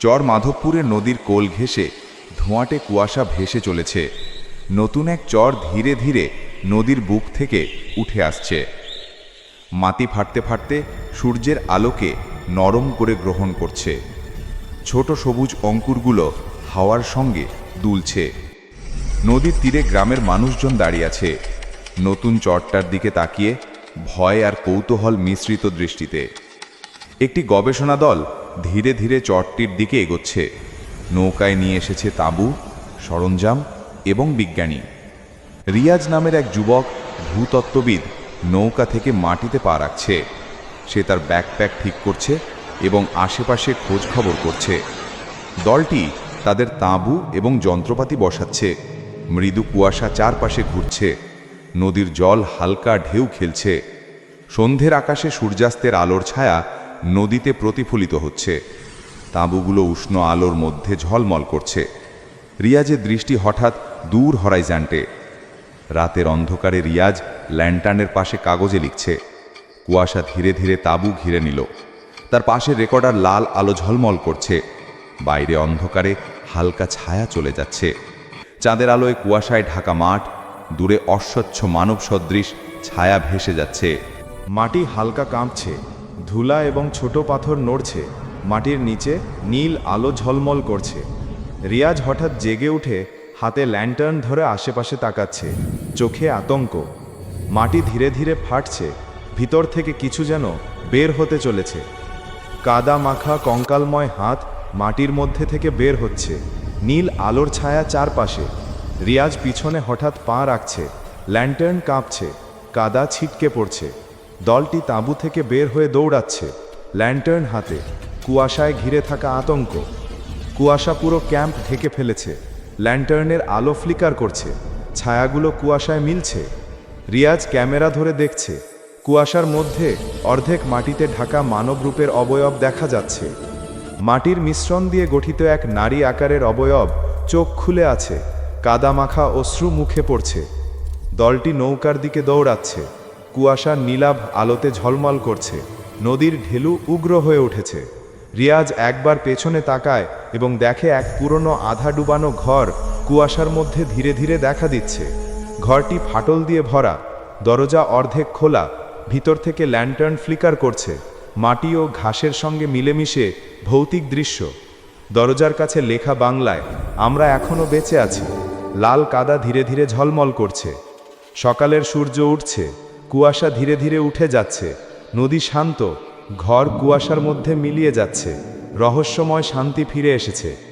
চর মাধবপুরের নদীর কোল ঘেঁষে ধোঁয়াটে কুয়াশা ভেসে চলেছে। নতুন এক চর ধীরে ধীরে নদীর বুক থেকে উঠে আসছে। মাটি ফাটতে ফাটতে সূর্যের আলোকে নরম করে গ্রহণ করছে। ছোট সবুজ অঙ্কুরগুলো হাওয়ার সঙ্গে দুলছে। নদীর তীরে গ্রামের মানুষজন দাঁড়িয়ে আছে। নতুন চরটার দিকে তাকিয়ে ভয় আর কৌতূহল মিশ্রিত দৃষ্টিতে। একটি গবেষণা দল ধীরে ধীরে চরটির দিকে এগোচ্ছে। নৌকায় নিয়ে এসেছে তাঁবু, সরঞ্জাম এবং বিজ্ঞানী। রিয়াজ নামের এক যুবক ভূতত্ত্ববিদ নৌকা থেকে মাটিতে পা রাখছে। সে তার ব্যাকপ্যাক ঠিক করছে এবং আশেপাশে খোঁজ খবর করছে। দলটি তাদের তাঁবু এবং যন্ত্রপাতি বসাচ্ছে। মৃদু কুয়াশা চারপাশে ঘুরছে। নদীর জল হালকা ঢেউ খেলছে। সন্ধ্যের আকাশে সূর্যাস্তের আলোর ছায়া নদীতে প্রতিফলিত হচ্ছে। তাঁবুগুলো উষ্ণ আলোর মধ্যে ঝলমল করছে। রিয়াজের দৃষ্টি হঠাৎ দূর হরাইজান্টে রাতের অন্ধকারে রিয়াজ ল্যান্টার্নের পাশে কাগজে লিখছে। কুয়াশা ধীরে ধীরে তাঁবু ঘিরে নিল। তার পাশে রেকর্ডার লাল আলো ঝলমল করছে। বাইরে অন্ধকারে হালকা ছায়া চলে যাচ্ছে। চাঁদের আলোয় কুয়াশায় ঢাকা মাঠ, দূরে অস্বচ্ছ মানব সদৃশ ছায়া ভেসে যাচ্ছে। মাটি হালকা কাঁপছে। ধুলা এবং ছোট পাথর নড়ছে, মাটির নিচে নীল আলো ঝলমল করছে। রিয়াজ হঠাৎ জেগে উঠে হাতে ল্যান্টার্ন ধরে আশেপাশে তাকাচ্ছে, চোখে আতঙ্ক। মাটি ধীরে ধীরে ফাটছে, ভিতর থেকে কিছু যেন বের হতে চলেছে। কাদা মাখা কঙ্কালময় হাত মাটির মধ্যে থেকে বের হচ্ছে, নীল আলোর ছায়া চারপাশে। রিয়াজ পিছনে হঠাৎ পা রাখছে, ল্যান্টার্ন কাঁপছে, কাদা ছিটকে পড়ছে। দলটি তাঁবু থেকে বের হয়ে দৌড়াচ্ছে ল্যান্টার্ন হাতে, কুয়াশায় ঘিরে থাকা আতঙ্ক। কুয়াশা পুরো ক্যাম্প ঢেকে ফেলেছে, ল্যান্টার্নের আলো ফ্লিকার করছে, ছায়াগুলো কুয়াশায় মিলছে। রিয়াজ ক্যামেরা ধরে দেখছে, কুয়াশার মধ্যে অর্ধেক মাটিতে ঢাকা মানবরূপের অবয়ব দেখা যাচ্ছে। মাটির মিশ্রণ দিয়ে গঠিত এক নারী আকারের অবয়ব চোখ খুলে আছে কাদামাখা অশ্রু মুখে পড়ছে। দলটি নৌকার দিকে দৌড়াচ্ছে। কুয়াশার নীলাভ আলোতে ঝলমল করছে। নদীর ঢেলু উগ্র হয়ে উঠেছে। রিয়াজ একবার পেছনে তাকায় এবং দেখে এক পুরনো আধা ডুবানো ঘর কুয়াশার মধ্যে ধীরে ধীরে দেখা দিচ্ছে। ঘরটি ফাটল দিয়ে ভরা, দরজা অর্ধেক খোলা, ভিতর থেকে ল্যান্টার্ন ফ্লিকার করছে, মাটি ও ঘাসের সঙ্গে মিলেমিশে ভৌতিক দৃশ্য। দরজার কাছে লেখা বাংলায়, আমরা এখনও বেঁচে আছি। লাল কাদা ধীরে ধীরে ঝলমল করছে। সকালের সূর্য উঠছে। কুয়াশা ধীরে ধীরে উঠে যাচ্ছে। নদী শান্ত, ঘর কুয়াশার মধ্যে মিলিয়ে যাচ্ছে। রহস্যময় শান্তি ফিরে এসেছে।